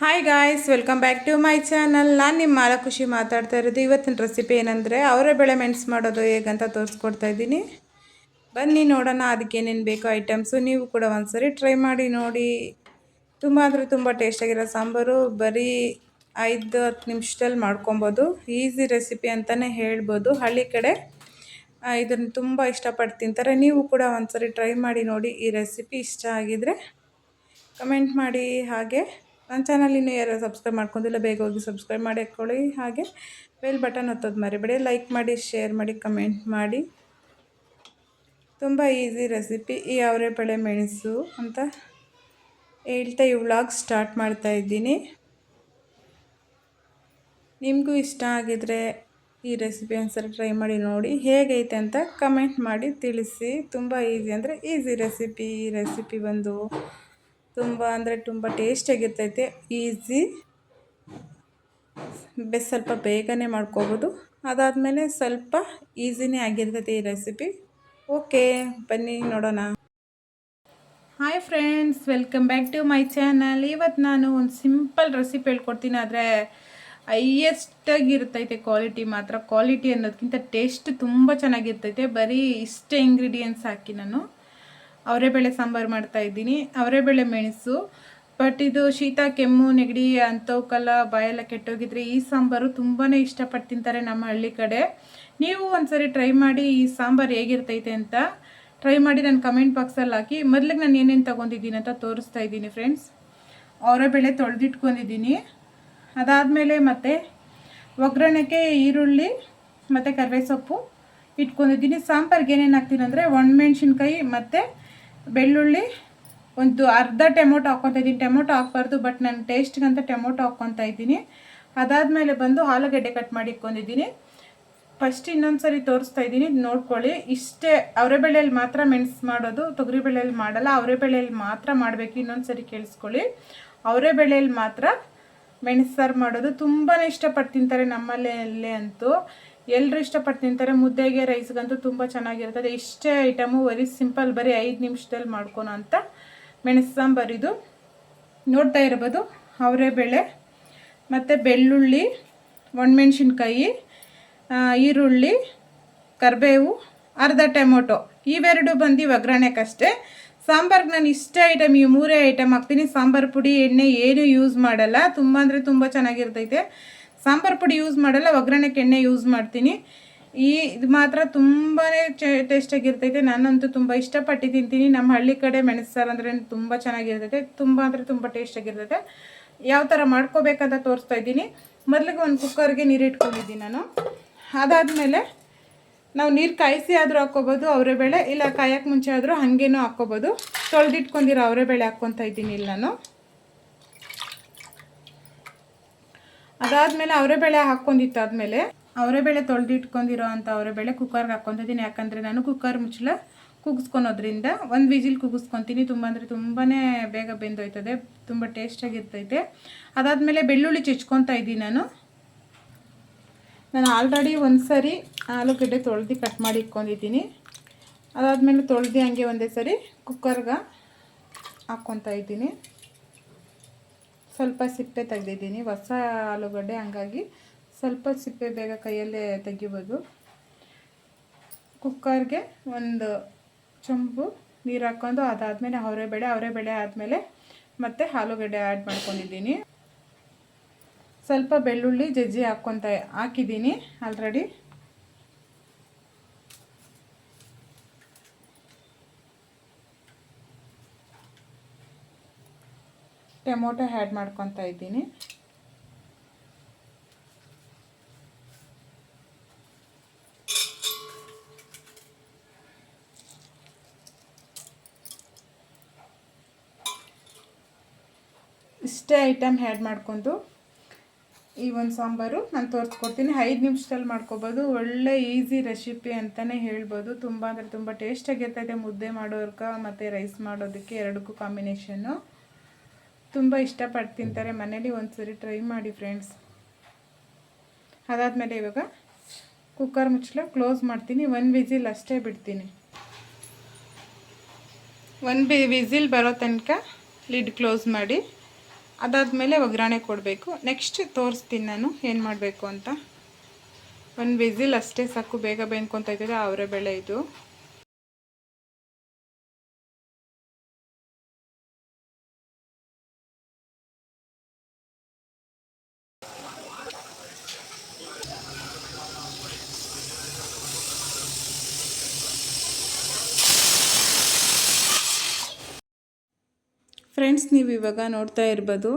Hi guys welcome back to my channel ನಾನು ನಿಮ್ಮ ಮಾಲ ಖುಷಿ ಮಾತಾಡ್ತಾ ಇರೋದು. ಇವತ್ತಿನ ರೆಸಿಪಿ ಏನಂದರೆ ಅವರೇ ಬೆಳೆ ಮೆಣಸು ಮಾಡೋದು ಹೇಗಂತ ತೋರಿಸ್ಕೊಡ್ತಾ ಇದ್ದೀನಿ. ಬನ್ನಿ ನೋಡೋಣ ಅದಕ್ಕೆ ಏನೇನು ಬೇಕೋ ಐಟಮ್ಸು ನೀವು ಕೂಡ ಒಂದ್ಸರಿ ಟ್ರೈ ಮಾಡಿ ನೋಡಿ. ತುಂಬ ಅಂದರೆ ತುಂಬ ಟೇಸ್ಟಾಗಿರೋ ಸಾಂಬಾರು. ಬರೀ ಐದು, ಹತ್ತು ನಿಮಿಷದಲ್ಲಿ ಮಾಡ್ಕೊಬೋದು. ಈಸಿ ರೆಸಿಪಿ ಅಂತಲೇ ಹೇಳ್ಬೋದು. ಹಳ್ಳಿ ಕಡೆ ಇದನ್ನು ತುಂಬ ಇಷ್ಟಪಟ್ಟು ತಿಂತಾರೆ. ನೀವು ಕೂಡ ಒಂದ್ಸರಿ ಟ್ರೈ ಮಾಡಿ ನೋಡಿ ಈ ರೆಸಿಪಿ ಇಷ್ಟ ಆಗಿದರೆ ಕಮೆಂಟ್ ಮಾಡಿ ಹಾಗೆ. ನನ್ನ ಚಾನಲ್ ಇನ್ನೂ ಯಾರು ಸಬ್ಸ್ಕ್ರೈಬ್ ಮಾಡ್ಕೊಂಡಿಲ್ಲ, ಬೇಗ ಹೋಗಿ ಸಬ್ಸ್ಕ್ರೈಬ್ ಮಾಡಿ ಹಾಕ್ಕೊಳ್ಳಿ ಹಾಗೆ ಬೆಲ್ ಬಟನ್ ಒತ್ತೋದು ಮರಿಬೇಡಿ. ಲೈಕ್ ಮಾಡಿ, ಶೇರ್ ಮಾಡಿ, ಕಮೆಂಟ್ ಮಾಡಿ. ತುಂಬ ಈಸಿ ರೆಸಿಪಿ. ಈ ಅವರೆಬೇಳೆ ಮೆಣಸು ಅಂತ ಹೇಳ್ತಾ ಈ ವ್ಲಾಗ್ ಸ್ಟಾರ್ಟ್ ಮಾಡ್ತಾ ಇದ್ದೀನಿ. ನಿಮಗೂ ಇಷ್ಟ ಆಗಿದರೆ ಈ ರೆಸಿಪಿ ಒಂದ್ಸಲ ಟ್ರೈ ಮಾಡಿ ನೋಡಿ. ಹೇಗೈತೆ ಅಂತ ಕಮೆಂಟ್ ಮಾಡಿ ತಿಳಿಸಿ. ತುಂಬ ಈಸಿ ಅಂದರೆ ಈಸಿ ರೆಸಿಪಿ. ಈ ರೆಸಿಪಿ ಬಂದು ತುಂಬ ಅಂದರೆ ತುಂಬ ಟೇಸ್ಟಿಯಾಗಿರ್ತೈತೆ, ಈಸಿ. ಬೆ, ಸ್ವಲ್ಪ ಬೇಗನೆ ಮಾಡ್ಕೋಬೋದು. ಅದಾದಮೇಲೆ ಸ್ವಲ್ಪ ಈಸಿನೇ ಆಗಿರ್ತೈತೆ ಈ ರೆಸಿಪಿ. ಓಕೆ, ಬನ್ನಿ ನೋಡೋಣ. Hi friends, welcome back to my channel. ಇವತ್ತು ನಾನು ಒಂದು ಸಿಂಪಲ್ ರೆಸಿಪಿ ಹೇಳ್ಕೊಡ್ತೀನಿ, ಆದರೆ ಹೈಯೆಸ್ಟಾಗಿರ್ತೈತೆ ಕ್ವಾಲಿಟಿ ಮಾತ್ರ. ಕ್ವಾಲಿಟಿ ಅನ್ನೋದಕ್ಕಿಂತ ಟೇಸ್ಟ್ ತುಂಬ ಚೆನ್ನಾಗಿರ್ತೈತೆ. ಬರೀ ಇಷ್ಟೇ ಇಂಗ್ರೀಡಿಯೆಂಟ್ಸ್ ಹಾಕಿ ನಾನು. ಅವರೆಬೇಳೆ ಸಾಂಬಾರು ಮಾಡ್ತಾ ಇದ್ದೀನಿ. ಅವರೆಬೇಳೆ ಮೆಣಸು ಬಟ್ ಇದು ಶೀತ, ಕೆಮ್ಮು, ನೆಗಡಿ ಅಂಥವಕ್ಕೆಲ್ಲ ಬಾಯೆಲ್ಲ ಕೆಟ್ಟೋಗಿದ್ರೆ ಈ ಸಾಂಬಾರು ತುಂಬಾ ಇಷ್ಟಪಟ್ಟು ತಿಂತಾರೆ ನಮ್ಮ ಹಳ್ಳಿ ಕಡೆ. ನೀವು ಒಂದ್ಸರಿ ಟ್ರೈ ಮಾಡಿ ಈ ಸಾಂಬಾರು ಹೇಗಿರ್ತೈತೆ ಅಂತ ಟ್ರೈ ಮಾಡಿ ನಾನು ಕಮೆಂಟ್ ಬಾಕ್ಸಲ್ಲಿ ಹಾಕಿ. ಮೊದಲಿಗೆ ನಾನು ಏನೇನು ತೊಗೊಂಡಿದ್ದೀನಿ ಅಂತ ತೋರಿಸ್ತಾ ಇದ್ದೀನಿ ಫ್ರೆಂಡ್ಸ್ ಅವರೆಬೇಳೆ ತೊಳೆದಿಟ್ಕೊಂಡಿದ್ದೀನಿ. ಅದಾದಮೇಲೆ ಮತ್ತೆ ಒಗ್ಗರಣೆಗೆ ಈರುಳ್ಳಿ, ಮತ್ತು ಕರಿವೆ ಸೊಪ್ಪು ಇಟ್ಕೊಂಡಿದ್ದೀನಿ. ಸಾಂಬಾರ್ಗೆ ಏನೇನು ಹಾಕ್ತೀನಿ ಅಂದರೆ ಒಣಮೆಣ್ಸಿನ್ಕಾಯಿ, ಮತ್ತು ಬೆಳ್ಳುಳ್ಳಿ, ಒಂದು ಅರ್ಧ ಟೊಮೊಟೊ ಹಾಕ್ಕೊತಾ ಇದ್ದೀನಿ. ಟೊಮೊಟೊ ಹಾಕ್ಬಾರ್ದು ಬಟ್ ನಾನು ಟೇಸ್ಟ್ಗಂತ ಟೊಮೊಟೊ ಹಾಕ್ಕೊತಾ ಇದ್ದೀನಿ. ಅದಾದಮೇಲೆ ಬಂದು ಆಲೂಗಡ್ಡೆ ಕಟ್ ಮಾಡಿ ಇಟ್ಕೊಂಡಿದ್ದೀನಿ. ಫಸ್ಟ್ ಇನ್ನೊಂದು ಸರಿ ತೋರಿಸ್ತಾ ಇದ್ದೀನಿ ನೋಡ್ಕೊಳ್ಳಿ. ಇಷ್ಟೇ ಅವರೆಬೇಳೆಯಲ್ಲಿ ಮಾತ್ರ ಮೆಣಸು ಮಾಡೋದು ತೊಗರಿಬೇಳೆಯಲ್ಲಿ ಮಾಡಲ್ಲ ಅವರೆಬೇಳೆಯಲ್ಲಿ ಮಾತ್ರ ಮಾಡಬೇಕು. ಇನ್ನೊಂದು ಸರಿ ಕೇಳಿಸ್ಕೊಳ್ಳಿ ಅವರೆಬೇಳೆಯಲ್ಲಿ ಮಾತ್ರ ಮೆಣಸು ಸಾರು ಮಾಡೋದು. ತುಂಬಾ ಇಷ್ಟಪಟ್ಟು ತಿಂತಾರೆ ನಮ್ಮಲ್ಲೇ ಅಂತೂ. ಎಲ್ಲರೂ ಇಷ್ಟಪಟ್ಟು ತಿಂತಾರೆ. ಮುದ್ದೆಗೆ ರೈಸ್ಗಂತೂ ತುಂಬ ಚೆನ್ನಾಗಿರ್ತದೆ ಇಷ್ಟೇ ಐಟಮು ವೆರಿ ಸಿಂಪಲ್ ಬರೀ ಐದು ನಿಮಿಷದಲ್ಲಿ ಮಾಡ್ಕೊಳೋ ಅಂತ ಮೆಣಸು ಸಾಂಬಾರು ಇದು. ನೋಡ್ತಾ ಇರ್ಬೋದು. ಅವರೆಬೇಳೆ ಮತ್ತು ಬೆಳ್ಳುಳ್ಳಿ, ಒಣಮೆಣ್ಸಿನ್ಕಾಯಿ ಈರುಳ್ಳಿ, ಕರಿಬೇವು, ಅರ್ಧ ಟೊಮೊಟೊ. ಇವೆರಡು ಬಂದು ಒಗ್ಗರಣೆಗಷ್ಟೇ ಸಾಂಬಾರ್ಗೆ ನಾನು ಇಷ್ಟೇ ಐಟಮ್ ಈ ಮೂರೇ ಐಟಮ್ ಹಾಕ್ತೀನಿ. ಸಾಂಬಾರು ಪುಡಿ, ಎಣ್ಣೆ ಏನು ಯೂಸ್ ಮಾಡಲ್ಲ. ತುಂಬ ಅಂದರೆ ತುಂಬ ಚೆನ್ನಾಗಿರ್ತೈತೆ. ಸಾಂಬಾರು ಪುಡಿ ಯೂಸ್ ಮಾಡಲ್ಲ ಒಗ್ಗರಣೆಗೆ ಎಣ್ಣೆ ಯೂಸ್ ಮಾಡ್ತೀನಿ. ಈ ಇದು ಮಾತ್ರ ತುಂಬಾ ಟೇಸ್ಟಾಗಿರ್ತೈತೆ ನಾನಂತೂ ತುಂಬ ಇಷ್ಟಪಟ್ಟು ತಿಂತೀನಿ. ನಮ್ಮ ಹಳ್ಳಿ ಕಡೆ ಮೆಣಸು ಸಾರು ಅಂದರೆ ತುಂಬ ಚೆನ್ನಾಗಿರ್ತೈತೆ. ತುಂಬ ಅಂದರೆ ತುಂಬ ಟೇಸ್ಟಾಗಿರ್ತೈತೆ ಯಾವ ಥರ ಮಾಡ್ಕೋಬೇಕಂತ ತೋರಿಸ್ತಾ ಇದ್ದೀನಿ. ಮೊದಲಿಗೆ ಒಂದು ಕುಕ್ಕರ್ಗೆ ನೀರು ಇಟ್ಕೊಂಡಿದ್ದೀನಿ ನಾನು. ಅದಾದಮೇಲೆ ನಾವು ನೀರು ಕಾಯಿಸಿ ಆದರೂ ಹಾಕ್ಕೋಬೋದು ಅವರೆಬೇಳೆ ಇಲ್ಲ ಕಾಯಕ್ಕೆ ಮುಂಚೆ ಆದರೂ ಹಾಗೇನೂ ಹಾಕ್ಕೋಬೋದು. ತೊಳೆದಿಟ್ಕೊಂಡಿರೋ ಅವರೆಬೇಳೆ ಹಾಕ್ಕೊತಾ ಇದ್ದೀನಿ ಇಲ್ಲ ನಾನು. ಅದಾದಮೇಲೆ ಅವರೆಬೇಳೆ ಹಾಕೊಂಡಿತ್ತು ಆದಮೇಲೆ ಅವರೆಬೇಳೆ ತೊಳೆದಿಟ್ಕೊಂಡಿರೋ ಅಂಥ ಅವರೆಬೇಳೆ ಕುಕ್ಕರ್ಗೆ ಹಾಕ್ಕೊತಿದ್ದೀನಿ ಯಾಕಂದರೆ ನಾನು ಕುಕ್ಕರ್ ಮುಚ್ಚಲ ಕುಗ್ಸ್ಕೊಳೋದ್ರಿಂದ ಒಂದು ವಿಜಿಲ್ ಕುಗ್ಸ್ಕೊತೀನಿ. ತುಂಬ ಅಂದರೆ ತುಂಬಾ ಬೇಗ ಬೆಂದೋಯ್ತದೆ. ತುಂಬ ಟೇಸ್ಟಾಗಿರ್ತೈತೆ ಅದಾದಮೇಲೆ ಬೆಳ್ಳುಳ್ಳಿ ಚಚ್ಕೊತಾ ಇದ್ದೀನಿ ನಾನು. ನಾನು ಆಲ್ರೆಡಿ ಒಂದು ಸರಿ ಆಲೂಗಡ್ಡೆ ತೊಳೆದು ಕಟ್ ಮಾಡಿ ಇಟ್ಕೊಂಡಿದ್ದೀನಿ. ಅದಾದಮೇಲೆ ತೊಳೆದು ಹಂಗೆ ಒಂದೇ ಸರಿ ಕುಕ್ಕರ್ಗೆ ಹಾಕ್ಕೊತಾ ಇದ್ದೀನಿ. ಸ್ವಲ್ಪ ಸಿಪ್ಪೆ ತೆಗೆದಿದ್ದೀನಿ. ಹೊಸ ಆಲೂಗಡ್ಡೆ, ಹಂಗಾಗಿ ಸ್ವಲ್ಪ ಸಿಪ್ಪೆ ಬೇಗ ಕೈಯಲ್ಲೇ ತೆಗಿಬೋದು. ಕುಕ್ಕರ್ಗೆ ಒಂದು ಚೊಂಬು ನೀರು ಹಾಕ್ಕೊಂಡು ಅದಾದಮೇಲೆ ಅವರೆ ಬೇಳೆ ಅವರೆ ಬೇಳೆ ಆದಮೇಲೆ ಮತ್ತೆ ಆಲೂಗಡ್ಡೆ ಆ್ಯಡ್ ಮಾಡ್ಕೊಂಡಿದ್ದೀನಿ. ಸ್ವಲ್ಪ ಬೆಳ್ಳುಳ್ಳಿ, ಜಜ್ಜಿ ಹಾಕ್ಕೊತ ಹಾಕಿದ್ದೀನಿ ಆಲ್ರೆಡಿ ಟೊಮೊಟೊ ಆ್ಯಡ್ ಮಾಡ್ಕೊತಾ ಇದ್ದೀನಿ. ಇಷ್ಟೇ ಐಟಮ್ ಆ್ಯಡ್ ಮಾಡ್ಕೊಂಡು ಈ ಒಂದು ಸಾಂಬಾರು ನಾನು ತೋರಿಸ್ಕೊಡ್ತೀನಿ. ಐದು ನಿಮಿಷದಲ್ಲಿ ಮಾಡ್ಕೊಬೋದು. ಒಳ್ಳೆ ಈಸಿ ರೆಸಿಪಿ ಅಂತಲೇ ಹೇಳ್ಬೋದು. ತುಂಬ ಅಂದರೆ ತುಂಬ ಟೇಸ್ಟಾಗಿರ್ತೈತೆ ಮುದ್ದೆ ಮಾಡೋರ್ಗೆ ಮತ್ತು ರೈಸ್ ಮಾಡೋದಕ್ಕೆ ಎರಡಕ್ಕೂ ಕಾಂಬಿನೇಷನ್ನು ತುಂಬ ಇಷ್ಟಪಟ್ಟು ತಿಂತಾರೆ ಮನೇಲಿ ಒಂದ್ಸರಿ ಟ್ರೈ ಮಾಡಿ ಫ್ರೆಂಡ್ಸ್ ಅದಾದಮೇಲೆ ಇವಾಗ ಕುಕ್ಕರ್ ಮುಚ್ಚಲ ಕ್ಲೋಸ್ ಮಾಡ್ತೀನಿ. ಒಂದು ವಿಸಿಲ್ ಅಷ್ಟೇ ಬಿಡ್ತೀನಿ. ಒಂದು ಬಿ ವಿಸಿಲ್ ಬರೋ ತನಕ ಲಿಡ್ ಕ್ಲೋಸ್ ಮಾಡಿ. ಅದಾದಮೇಲೆ ಒಗ್ಗರಣೆ ಕೊಡಬೇಕು. ನೆಕ್ಸ್ಟ್ ತೋರಿಸ್ತೀನಿ ನಾನು ಏನು ಮಾಡಬೇಕು ಅಂತ. ಒಂದು ವಿಸಿಲ್ ಅಷ್ಟೇ ಸಾಕು. ಬೇಗ ಬೆನ್ಕೊತಾ ಇದ್ದಾರೆ ಅವರೇ ಬೆಳೆ ಇದು. ಫ್ರೆಂಡ್ಸ್ ನೀವು ಇವಾಗ ನೋಡ್ತಾ ಇರ್ಬೋದು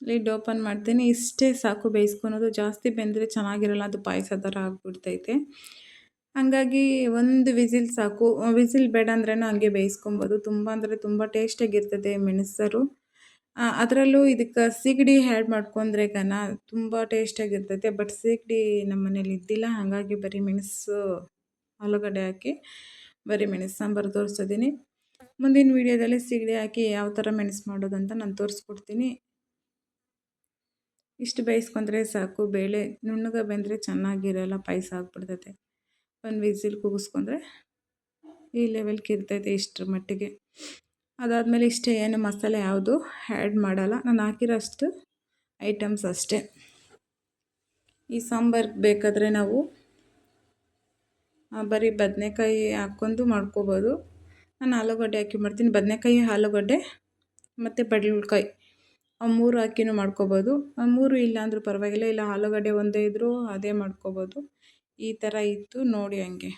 ಲಿಡ್ ಓಪನ್ ಮಾಡ್ತೀನಿ. ಇಷ್ಟೇ ಸಾಕು ಬೇಯಿಸ್ಕೊಳೋದು. ಜಾಸ್ತಿ ಬೆಂದರೆ ಚೆನ್ನಾಗಿರಲ್ಲ, ಅದು ಪಾಯಸ ಥರ ಆಗಿಬಿಡ್ತೈತೆ. ಹಾಗಾಗಿ ಒಂದು ವಿಸಿಲ್ ಸಾಕು. ವಿಸಿಲ್ ಬೇಡ ಅಂದ್ರೂ ಹಂಗೆ ಬೇಯಿಸ್ಕೊಬೋದು. ತುಂಬ ಅಂದರೆ ತುಂಬ ಟೇಸ್ಟಾಗಿರ್ತದೆ ಮೆಣಸರು. ಅದರಲ್ಲೂ ಇದಕ್ಕೆ ಸೀಗಡಿ ಆ್ಯಡ್ ಮಾಡ್ಕೊಂಡ್ರೆ ಕನ ತುಂಬ ಟೇಸ್ಟಾಗಿರ್ತೈತೆ ಬಟ್ ಸೀಗಡಿ ನಮ್ಮ ಮನೇಲಿ ಇದ್ದಿಲ್ಲ, ಹಾಗಾಗಿ ಬರೀ ಮೆಣಸು ಆಲೂಗಡ್ಡೆ ಹಾಕಿ, ಬರೀ ಮೆಣಸು ಸಾಂಬಾರು ತೋರಿಸಿದ್ದೀನಿ ಮುಂದಿನ ವೀಡಿಯೋದಲ್ಲಿ ಸಿಗಡಿ ಹಾಕಿ ಯಾವ ಥರ ಮೆಣಸು ಮಾಡೋದು ಅಂತ ನಾನು ತೋರಿಸ್ಕೊಡ್ತೀನಿ. ಇಷ್ಟು ಬೇಯಿಸ್ಕೊಂಡ್ರೆ ಸಾಕು, ಬೇಳೆ ನುಣ್ಣಗೆ ಬೆಂದರೆ ಚೆನ್ನಾಗಿರಲ್ಲ, ಪಾಯಸ ಆಗ್ಬಿಡ್ತೈತೆ. ಒಂದು ವಿಸಿಲ್ ಕೂಗಿಸ್ಕೊಂಡ್ರೆ ಈ ಲೆವೆಲ್ಗೆ ಇರ್ತೈತೆ ಇಷ್ಟರ ಮಟ್ಟಿಗೆ. ಅದಾದಮೇಲೆ ಇಷ್ಟೇ ಏನು ಮಸಾಲೆ ಯಾವುದು ಆ್ಯಡ್ ಮಾಡಲ್ಲ. ನಾನು ಹಾಕಿರೋ ಅಷ್ಟು ಐಟಮ್ಸ್ ಅಷ್ಟೇ. ಈ ಸಾಂಬಾರ್ಗೆ ಬೇಕಾದರೆ ನಾವು ಬರೀ ಬದನೆಕಾಯಿ ಹಾಕ್ಕೊಂಡು ಮಾಡ್ಕೋಬೋದು. ನಾನು ಆಲೂಗಡ್ಡೆ ಹಾಕಿ ಮಾಡ್ತೀನಿ. ಬದನೆಕಾಯಿ, ಆಲೂಗಡ್ಡೆ ಮತ್ತು ಬಡ್ಲಕಾಯಿ ಆ ಮೂರು ಹಾಕಿನೂ ಮಾಡ್ಕೋಬೋದು. ಆ ಮೂರು ಇಲ್ಲಾಂದರೂ ಪರವಾಗಿಲ್ಲ. ಇಲ್ಲ, ಆಲೂಗಡ್ಡೆ ಒಂದೇ ಇದ್ದರೂ ಅದೇ ಮಾಡ್ಕೋಬೋದು. ಈ ಥರ ಇತ್ತು. ನೋಡಿ ಹಂಗೆ.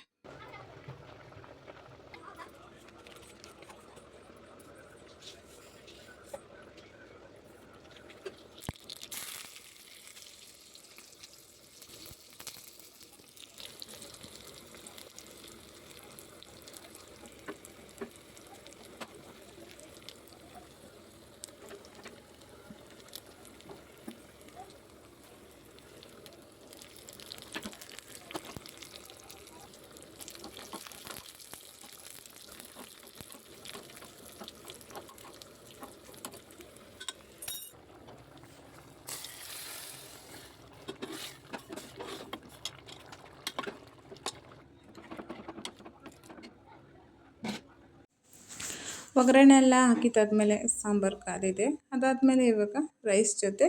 ಒಗ್ಗರಣೆ ಎಲ್ಲ ಹಾಕಿದ್ದಾದ್ಮೇಲೆ ಸಾಂಬಾರು ಕಾದಿದೆ ಅದಾದಮೇಲೆ ಇವಾಗ ರೈಸ್ ಜೊತೆ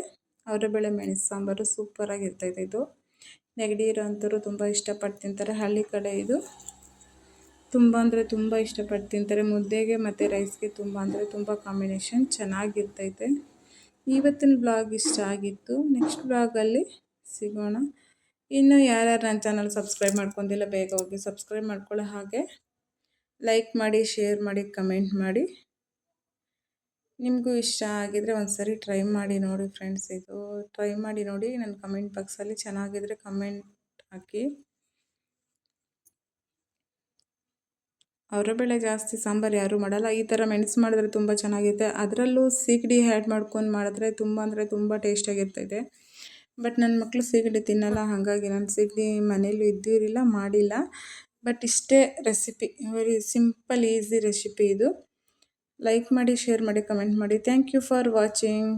ಅವರೆಬೇಳೆ ಮೆಣಸು ಸಾಂಬಾರು ಸೂಪರಾಗಿರ್ತೈತೆ ಇದು. ನೆಗಡಿ ಇರೋಂಥವ್ರು ತುಂಬ ಇಷ್ಟಪಟ್ಟು ತಿಂತಾರೆ. ಹಳ್ಳಿ ಕಡೆ ಇದು ತುಂಬ ಅಂದರೆ ತುಂಬ ಇಷ್ಟಪಟ್ಟು ತಿಂತಾರೆ. ಮುದ್ದೆಗೆ ಮತ್ತು ರೈಸ್ಗೆ ತುಂಬ ಅಂದರೆ ತುಂಬ ಕಾಂಬಿನೇಷನ್ ಚೆನ್ನಾಗಿರ್ತೈತೆ. ಇವತ್ತಿನ ಬ್ಲಾಗ್ ಇಷ್ಟ ಆಗಿತ್ತು. ನೆಕ್ಸ್ಟ್ ಬ್ಲಾಗಲ್ಲಿ ಸಿಗೋಣ. ಇನ್ನು ಯಾರ್ಯಾರು ನನ್ನ ಚಾನಲ್ ಸಬ್ಸ್ಕ್ರೈಬ್ ಮಾಡ್ಕೊಂಡಿಲ್ಲ, ಬೇಗ ಹೋಗಿ ಸಬ್ಸ್ಕ್ರೈಬ್ ಮಾಡ್ಕೊಳ್ಳೋ ಹಾಗೆ. ಲೈಕ್ ಮಾಡಿ ಶೇರ್ ಮಾಡಿ ಕಮೆಂಟ್ ಮಾಡಿ. ನಿಮಗೂ ಇಷ್ಟ ಆಗಿದರೆ ಒಂದು ಸರಿ ಟ್ರೈ ಮಾಡಿ ನೋಡಿ ಫ್ರೆಂಡ್ಸ್ ಇದು. ಟ್ರೈ ಮಾಡಿ ನೋಡಿ ನನ್ನ ಕಮೆಂಟ್ ಬಾಕ್ಸಲ್ಲಿ ಚೆನ್ನಾಗಿದ್ರೆ ಕಮೆಂಟ್ ಹಾಕಿ. ಅವರ ಬೆಳೆ ಜಾಸ್ತಿ, ಸಾಂಬಾರು ಯಾರೂ ಮಾಡಲ್ಲ. ಈ ಥರ ಮೆಣಸು ಮಾಡಿದ್ರೆ ತುಂಬ ಚೆನ್ನಾಗಿರುತ್ತೆ. ಅದರಲ್ಲೂ ಸೀಗಡಿ ಆ್ಯಡ್ ಮಾಡ್ಕೊಂಡು ಮಾಡಿದ್ರೆ ತುಂಬ ಅಂದರೆ ತುಂಬ ಟೇಸ್ಟಾಗಿರ್ತೈತೆ ಬಟ್ ನನ್ನ ಮಕ್ಕಳು ಸೀಗಡಿ ತಿನ್ನಲ್ಲ, ಹಾಗಾಗಿ ನಾನು ಸೀಗಡಿ ಮನೇಲೂ ಇದ್ದಿರಲಿಲ್ಲ ಮಾಡಿಲ್ಲ. ಬಟ್ ಇಷ್ಟೇ recipe very simple easy recipe ಇದು. ಲೈಕ್ ಮಾಡಿ ಶೇರ್ ಮಾಡಿ ಕಮೆಂಟ್ ಮಾಡಿ. Thank you for watching